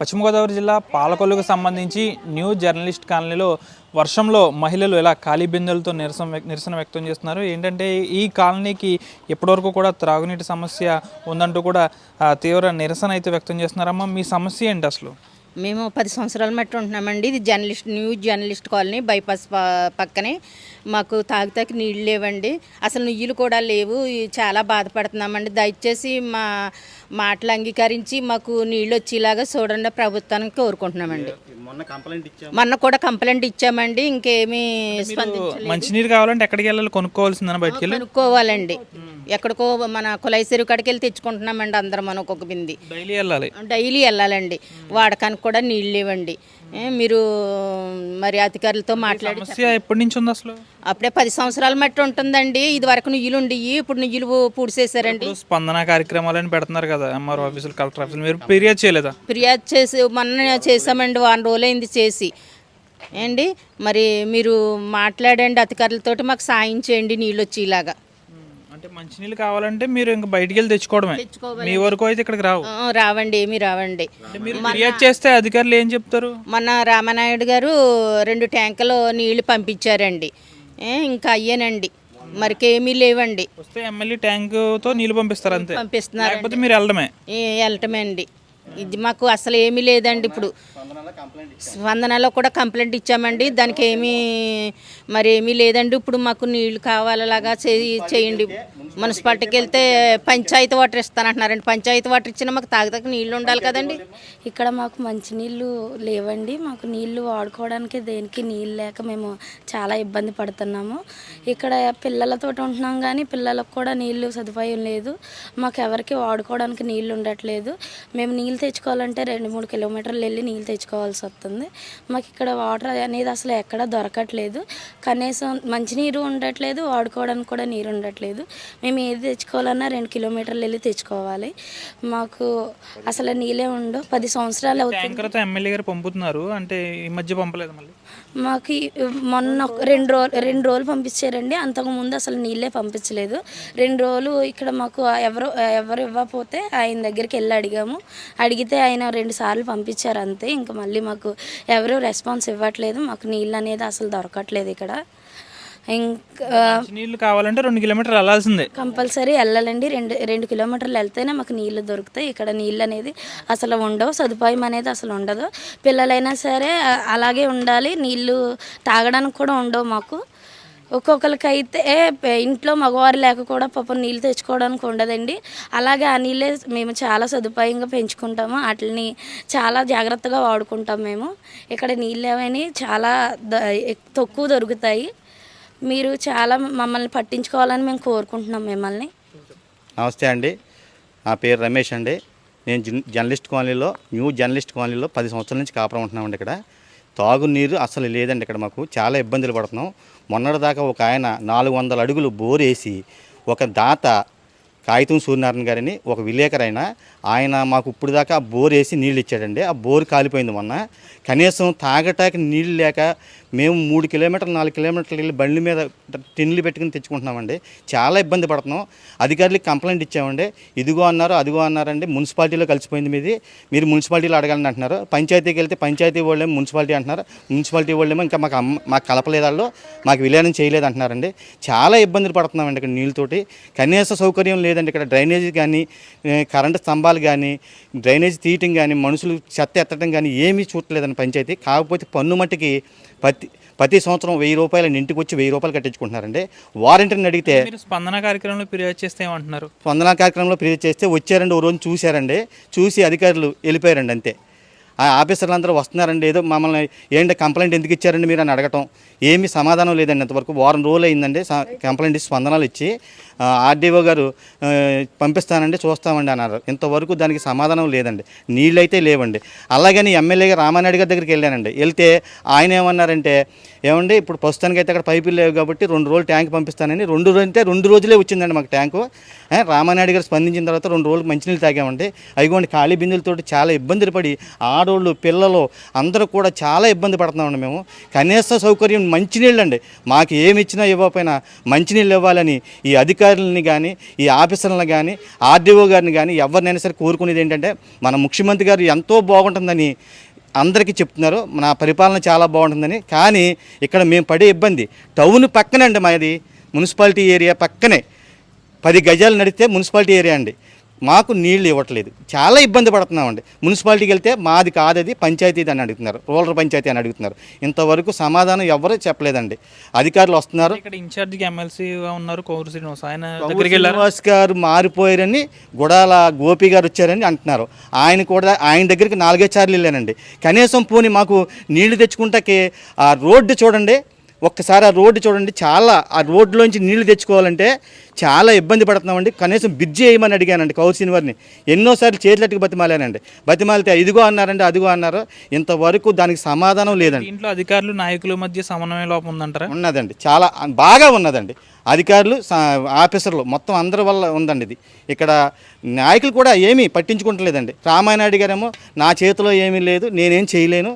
పశ్చిమ గోదావరి జిల్లా పాలకొల్లుకు సంబంధించి న్యూ జర్నలిస్ట్ కాలనీలో వర్షంలో మహిళలు ఇలా ఖాళీ బిందెలతో నిరసన నిరసన వ్యక్తం చేస్తున్నారు? ఏంటంటే ఈ కాలనీకి ఇప్పటివరకు కూడా త్రాగునీటి సమస్య ఉందంటూ కూడా తీవ్ర నిరసన అయితే వ్యక్తం చేస్తున్నారమ్మా. మీ సమస్య ఏంటి అసలు? మేము పది సంవత్సరాల మట్టి ఉంటున్నామండి. ఇది journalist new journalist colony bypass పక్కనే. మాకు తాగుతాకి నీళ్ళు లేవండి. అసలు నుయ్యులు కూడా లేవు. చాలా బాధపడుతున్నామండి. దయచేసి మా మాటలు అంగీకరించి మాకు నీళ్ళు వచ్చేలాగా చూడండి ప్రభుత్వానికి కోరుకుంటున్నామండి. మొన్న కంప్లైంట్ ఇచ్చాము. మొన్న కూడా కంప్లైంట్ ఇచ్చామండి ఇంకేమీ మంచినీరు కావాలంటే ఎక్కడికి వెళ్ళాలి? కొనుక్కోవాల్సిందని బయటికి వెళ్ళి కనుక్కోవాలండి. ఎక్కడికో మన కులాయి చెరువు కాడికి వెళ్ళి తెచ్చుకుంటున్నామండి అందరం మనం ఒక్కొక్క బింది. డైలీ వెళ్ళాలి. డైలీ వెళ్ళాలండి. వాడకానికి కూడా నీళ్ళు లేవండి. మీరు మరి అధికారులతో మాట్లాడి సమస్య ఎప్పటి నుంచి ఉంది అసలు? అప్పుడే పది సంవత్సరాల మట్టి ఉంటుందండి. ఇది వరకు నుయ్యులు ఉండి ఇప్పుడు నుయ్యులు పూడిసేసారండి. స్పందన కార్యక్రమాలని పెడుతున్నారు కదా ఎంఆర్ఓ ఆఫీసులు కలెక్టర్ ఆఫీసులు. మీరు ఫిర్యాదు చేయలేదా? ఫిర్యాదు చేసి మొన్న చేసామండి వారం రోజులైంది చేసి. ఏండి మరి మీరు మాట్లాడండి అధికారులతోటి మాకు సాయం చేయండి నీళ్ళు వచ్చేలాగా. అంటే మంచినీళ్ళు కావాలంటే మీరు ఇంకా బయటికి వెళ్ళి తెచ్చుకోవడమే. మీ వరకు అయితే ఇక్కడికి రావు. ఆ, రావండి ఏమి రావండి. మీరు ఫిర్యాదు చేస్తే అధికారులు ఏం చెప్తారు? మొన్న రామనాయుడు గారు రెండు ట్యాంకులు నీళ్ళు పంపించారండి. ఏ, ఇంకా అయ్యానండి. మరికేమీ లేవండి. వస్తే ఎమ్మెల్యే ట్యాంకుతో నీళ్ళు పంపిస్తారు అంతే. పంపిస్తున్నారు లేకపోతే మీరు వెళ్ళడమే. వెళ్ళటమే అండి. ఇది మాకు అసలు ఏమీ లేదండి ఇప్పుడు. స్పందనలో కూడా కంప్లైంట్ ఇచ్చామండి. దానికి ఏమీ మరి ఏమీ లేదండి. ఇప్పుడు మాకు నీళ్ళు కావాలలాగా చేయి చేయండి. మున్సిపాలిటీకి వెళ్తే పంచాయతీ వాటర్ ఇస్తానంటున్నారండి. పంచాయతీ వాటర్ ఇచ్చినా మాకు తాగదాక నీళ్ళు ఉండాలి కదండి. ఇక్కడ మాకు మంచినీళ్ళు లేవండి. మాకు నీళ్ళు వాడుకోవడానికి దేనికి నీళ్ళు లేక మేము చాలా ఇబ్బంది పడుతున్నాము. ఇక్కడ పిల్లలతో ఉంటున్నాం కానీ పిల్లలకు కూడా నీళ్ళు సదుపాయం లేదు. మాకు ఎవరికి వాడుకోవడానికి నీళ్ళు ఉండట్లేదు. మేము నీళ్ళు తెచ్చుకోవాలంటే రెండు మూడు కిలోమీటర్లు వెళ్ళి నీళ్ళు తెచ్చుకోవాల్సి వస్తుంది. మాకు ఇక్కడ వాటర్ అనేది అసలు ఎక్కడ దొరకట్లేదు. కనీసం మంచినీరు ఉండట్లేదు వాడుకోవడానికి కూడా నీరు ఉండట్లేదు. మేము ఏది తెచ్చుకోవాలన్నా రెండు కిలోమీటర్లు వెళ్ళి తెచ్చుకోవాలి. మాకు అసలు నీళ్ళే ఉండవు. పది సంవత్సరాలు అవుతుంది. ఎమ్మెల్యే గారు పంపుతున్నారు. అంటే ఈ మధ్య పంపలేదు మళ్ళీ. మాకు మొన్న రెండు రోజులు రెండు రోజులు పంపించారండి. అంతకుముందు అసలు నీళ్ళే పంపించలేదు. రెండు రోజులు ఇక్కడ మాకు ఎవరు ఎవరు ఇవ్వకపోతే ఆయన దగ్గరికి వెళ్ళి అడిగాము. అడిగితే ఆయన రెండు సార్లు పంపించారు అంతే. ఇంకా మళ్ళీ మాకు ఎవరు రెస్పాన్స్ ఇవ్వట్లేదు. మాకు నీళ్ళు అనేది అసలు దొరకట్లేదు ఇక్కడ. ఇంకా నీళ్ళు కావాలంటే రెండు కిలోమీటర్లు వెళ్ళాల్సిందే. కంపల్సరీ వెళ్ళాలండి. రెండు రెండు కిలోమీటర్లు వెళ్తేనే మాకు నీళ్ళు దొరుకుతాయి. ఇక్కడ నీళ్ళు అనేది అసలు ఉండవు సదుపాయం అనేది అసలు ఉండదు. పిల్లలైనా సరే అలాగే ఉండాలి. నీళ్ళు తాగడానికి కూడా ఉండవు మాకు. ఒక్కొక్కరికి అయితే పె- ఇంట్లో మగవారు లేక కూడా పాపం నీళ్ళు తెచ్చుకోవడానికి ఉండదండి. అలాగే ఆ నీళ్ళే మేము చాలా సదుపాయంగా పెంచుకుంటాము. వాటిని చాలా జాగ్రత్తగా వాడుకుంటాం మేము. ఇక్కడ నీళ్ళు ఏమని చాలా తక్కువ దొరుకుతాయి. మీరు చాలా మమ్మల్ని పట్టించుకోవాలని మేము కోరుకుంటున్నాం మిమ్మల్ని. నమస్తే అండి. నా పేరు రమేష్ అండి. నేను జర్నలిస్ట్ కాలనీలో న్యూ జర్నలిస్ట్ కాలనీలో పది సంవత్సరాల నుంచి కాపురం ఉంటున్నామండి ఇక్కడ. తాగునీరు అసలు లేదండి ఇక్కడ మాకు. చాలా ఇబ్బందులు పడుతున్నాం. మొన్నటిదాకా ఒక ఆయన నాలుగు వందల అడుగులు బోరేసి ఒక దాత కాగితం సూర్యనారాయణ గారిని ఒక విలేకరు ఆయన ఆయన మాకు ఇప్పుడు దాకా బోర్ వేసి నీళ్ళు ఇచ్చాడండి. ఆ బోర్ కాలిపోయింది మొన్న. కనీసం తాగటానికి నీళ్ళు లేక మేము మూడు కిలోమీటర్లు నాలుగు కిలోమీటర్లు వెళ్ళి బండి మీద టిన్లు పెట్టుకుని తెచ్చుకుంటున్నామండి. చాలా ఇబ్బంది పడుతున్నాం. అధికారులకు కంప్లైంట్ ఇచ్చామండి. ఇదిగో అన్నారు అదిగో అన్నారండి. మున్సిపాలిటీలో కలిసిపోయింది మీది. మీరు మున్సిపాలిటీలో అడగాలని అంటున్నారు. పంచాయతీకి వెళ్తే పంచాయతీ వాళ్ళేమో మున్సిపాలిటీ అంటున్నారు. మున్సిపాలిటీ వాళ్ళేమో ఇంకా మాకు అమ్మ మాకు కలపలేదు వాళ్ళు. మాకు విలీనం చేయలేదు అంటున్నారండి. చాలా ఇబ్బందులు పడుతున్నామండి ఇక్కడ నీళ్ళతోటి. కనీస సౌకర్యం లేదు. లేదండి ఇక్కడ డ్రైనేజీ కానీ కరెంటు స్తంభాలు కానీ డ్రైనేజ్ తీయటం కానీ మనుషులు చెత్త ఎత్తడం కానీ ఏమీ చూడలేదండి పంచాయతీ. కాకపోతే పన్ను మట్టికి ప్రతి ప్రతి సంవత్సరం వెయ్యి రూపాయలు ఇంటికి వచ్చి వెయ్యి రూపాయలు కట్టించుకుంటున్నారండి. వారంటీని అడిగితే స్పందన కార్యక్రమంలో ఫిర్యాదు చేస్తే ఏమంటున్నారు? స్పందన కార్యక్రమంలో ఫిర్యాదు చేస్తే వచ్చారండి ఓ రోజు చూశారండి. చూసి అధికారులు వెళ్ళిపోయారండి అంతే. ఆ ఆఫీసర్లు అందరూ వస్తున్నారండి. ఏదో మమ్మల్ని ఏంటి కంప్లైంట్ ఎందుకు ఇచ్చారండి మీరు అని అడగటం. ఏమీ సమాధానం లేదండి ఇంతవరకు. వారం రోజులు అయిందండి కంప్లైంట్ ఇచ్చి స్పందనలు ఇచ్చి ఆర్డీఓ గారు పంపిస్తానండి చూస్తామండి అన్నారు. ఇంతవరకు దానికి సమాధానం లేదండి. నీళ్ళు అయితే లేవండి. అలాగని ఎమ్మెల్యేగా రామానాయుడు గారి దగ్గరికి వెళ్ళానండి. వెళ్తే ఆయన ఏమన్నారంటే ఏమండి ఇప్పుడు ప్రస్తుతానికి అయితే అక్కడ పైపులు లేవు కాబట్టి రెండు రోజులు ట్యాంక్ పంపిస్తానని రెండు రోజు అంటే రెండు రోజులే వచ్చిందండి మాకు ట్యాంకు. రామానాయుడు గారు స్పందించిన తర్వాత రెండు రోజులు మంచినీళ్ళు తాగామండి. అయిగోండి ఖాళీ బిందులతో చాలా ఇబ్బందులు పడి ఆడోళ్ళు పిల్లలు అందరూ కూడా చాలా ఇబ్బంది పడుతున్నామండి మేము. కనీస సౌకర్యం మంచినీళ్ళు అండి మాకు ఏమి ఇచ్చినా ఇవ్వకపోయినా మంచినీళ్ళు ఇవ్వాలని ఈ అధికారులని కానీ ఈ ఆఫీసర్లను కానీ ఆర్డీఓ గారిని కానీ ఎవరినైనా సరే కోరుకునేది ఏంటంటే మన ముఖ్యమంత్రి గారు ఎంతో బాగుంటుందని అందరికీ చెప్తున్నారు. మన పరిపాలన చాలా బాగుంటుందని. కానీ ఇక్కడ మేము పడే ఇబ్బంది టౌన్ పక్కనే అండి మాది. మున్సిపాలిటీ ఏరియా పక్కనే. పది గజాలు నడితే మున్సిపాలిటీ ఏరియా అండి. మాకు నీళ్ళు ఇవ్వట్లేదు. చాలా ఇబ్బంది పడుతున్నామండి. మున్సిపాలిటీకి వెళ్తే మాది కాదది పంచాయతీ అని అడుగుతున్నారు. రూరల్ పంచాయతీ అని అడుగుతున్నారు. ఇంతవరకు సమాధానం ఎవరూ చెప్పలేదండి. అధికారులు వస్తున్నారు. ఇక్కడ ఇన్ఛార్జిగా ఎమ్మెల్సీగా ఉన్నారు కోవూరు శ్రీనివాస్. ఆయన శ్రీనివాస్ గారు మారిపోయారని గుడాల గోపి గారు వచ్చారని అంటున్నారు. ఆయన కూడా ఆయన దగ్గరికి నాలుగైదు సార్లు వెళ్ళానండి. కనీసం పోని మాకు నీళ్ళు తెచ్చుకుంటాకే ఆ రోడ్డు చూడండి ఒక్కసారి ఆ రోడ్డు చూడండి చాలా ఆ రోడ్లోంచి నీళ్ళు తెచ్చుకోవాలంటే చాలా ఇబ్బంది పడుతున్నామండి. కనీసం బ్రిడ్జి వేయమని అడిగానండి కౌన్సిల్ వారిని ఎన్నోసార్లు చేతులట్టుకు బతిమాలానండి. బతిమాలితే ఇదిగో అన్నారండి అదిగో అన్నారు. ఇంతవరకు దానికి సమాధానం లేదండి. దీంట్లో అధికారులు నాయకుల మధ్య సమన్వయ లోపం ఉందంటారా? ఉన్నదండి. చాలా బాగా ఉన్నదండి. అధికారులు ఆఫీసర్లు మొత్తం అందరి వల్ల ఉందండి ఇది. ఇక్కడ నాయకులు కూడా ఏమీ పట్టించుకుంటలేదండి. రామాయణాయుడు గారేమో నా చేతిలో ఏమీ లేదు నేనేం చేయలేను.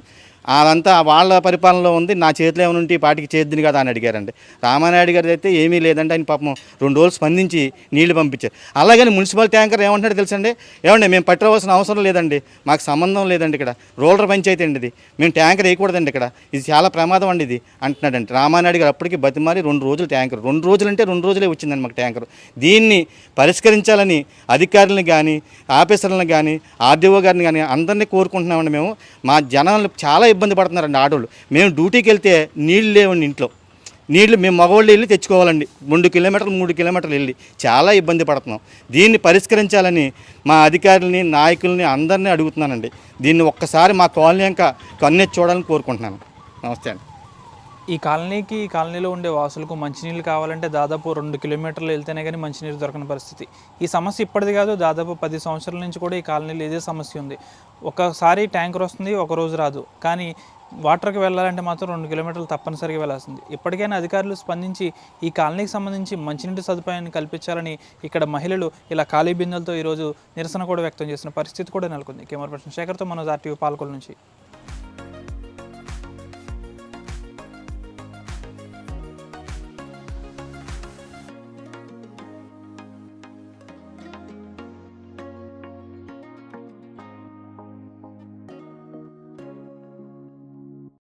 అదంతా వాళ్ళ పరిపాలనలో ఉంది నా చేతిలో ఏమైనా ఉంటే ఈ పాటికి చేద్దుని కదా అని అడిగారండి. రామానాయుడు గారి అయితే ఏమీ లేదంటే ఆయన పాపం రెండు రోజులు స్పందించి నీళ్ళు పంపించారు. అలాగని మున్సిపల్ ట్యాంకర్ ఏమంటున్నాడు తెలుసండి? ఏమండి మేము పట్టవలసిన అవసరం లేదండి మాకు సంబంధం లేదండి ఇక్కడ రూరల్ పంచాయతీ అండి ఇది మేము ట్యాంకర్ వేయకూడదండి ఇక్కడ ఇది చాలా ప్రమాదం అండి ఇది అంటున్నాడండి రామానాయుడు గారు అప్పటికి బతిమారి రెండు రోజులు ట్యాంకర్ రెండు రోజులు అంటే రెండు రోజులే వచ్చిందండి మాకు ట్యాంకర్. దీన్ని పరిష్కరించాలని అధికారులను కానీ ఆఫీసర్లను కానీ ఆర్డీఓ గారిని కానీ అందరినీ కోరుకుంటున్నామండి మేము. మా జనాలు చాలా ఇబ్బంది పడుతున్నారండి ఆడవాళ్ళు మేము డ్యూటీకి వెళ్తే నీళ్ళు లేవండి ఇంట్లో. నీళ్ళు మేము మగవాళ్ళు వెళ్ళి తెచ్చుకోవాలండి. రెండు కిలోమీటర్లు మూడు కిలోమీటర్లు వెళ్ళి చాలా ఇబ్బంది పడుతున్నాం. దీన్ని పరిష్కరించాలని మా అధికారులని నాయకుల్ని అందరినీ అడుగుతున్నానండి. దీన్ని ఒక్కసారి మా కాలనీ ఇంకా కన్నెత్తి చూడాలని కోరుకుంటున్నాను. నమస్తే అండి. ఈ కాలనీకి ఈ కాలనీలో ఉండే వాసులకు మంచినీళ్ళు కావాలంటే దాదాపు రెండు కిలోమీటర్లు వెళ్తేనే కానీ మంచినీరు దొరకని పరిస్థితి. ఈ సమస్య ఇప్పటిది కాదు దాదాపు పది సంవత్సరాల నుంచి కూడా ఈ కాలనీలో ఇదే సమస్య ఉంది. ఒకసారి ట్యాంకర్ వస్తుంది ఒక రోజు రాదు. కానీ వాటర్కి వెళ్ళాలంటే మాత్రం రెండు కిలోమీటర్లు తప్పనిసరిగా వెళ్ళాల్సింది. ఇప్పటికైనా అధికారులు స్పందించి ఈ కాలనీకి సంబంధించి మంచినీటి సదుపాయాన్ని కల్పించాలని ఇక్కడ మహిళలు ఇలా ఖాళీ బిందెలతో ఈరోజు నిరసన కూడా వ్యక్తం చేసిన పరిస్థితి కూడా నెలకొంది. కెమెరా పర్సన్ శేఖర్తో మనోజ్ ఆర్టీవీ పాల్కొల నుంచి.